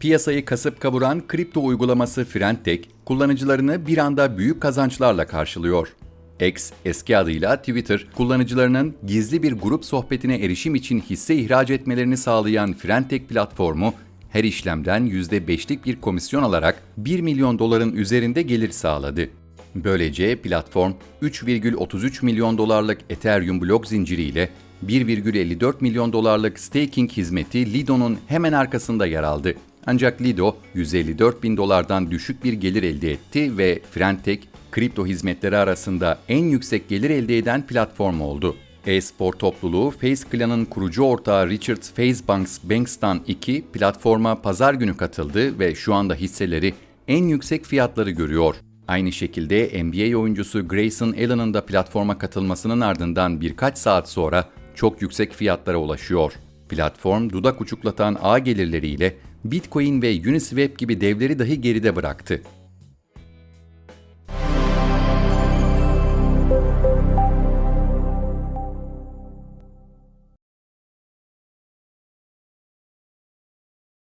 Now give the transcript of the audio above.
Piyasayı kasıp kavuran kripto uygulaması Friendtech, kullanıcılarını bir anda büyük kazançlarla karşılıyor. X, eski adıyla Twitter, kullanıcılarının gizli bir grup sohbetine erişim için hisse ihraç etmelerini sağlayan Friendtech platformu, her işlemden %5'lik bir komisyon alarak 1 milyon doların üzerinde gelir sağladı. Böylece platform 3,33 milyon dolarlık Ethereum blok zinciriyle 1,54 milyon dolarlık staking hizmeti Lido'nun hemen arkasında yer aldı. Ancak Lido 154 bin dolardan düşük bir gelir elde etti ve Friendtech, kripto hizmetleri arasında en yüksek gelir elde eden platform oldu. E-spor topluluğu Face Clan'ın kurucu ortağı Richard Fazebanks Banks'tan 2 platforma pazar günü katıldı ve şu anda hisseleri en yüksek fiyatları görüyor. Aynı şekilde NBA oyuncusu Grayson Allen'ın da platforma katılmasının ardından birkaç saat sonra çok yüksek fiyatlara ulaşıyor. Platform dudak uçuklatan ağ gelirleriyle Bitcoin ve Uniswap gibi devleri dahi geride bıraktı.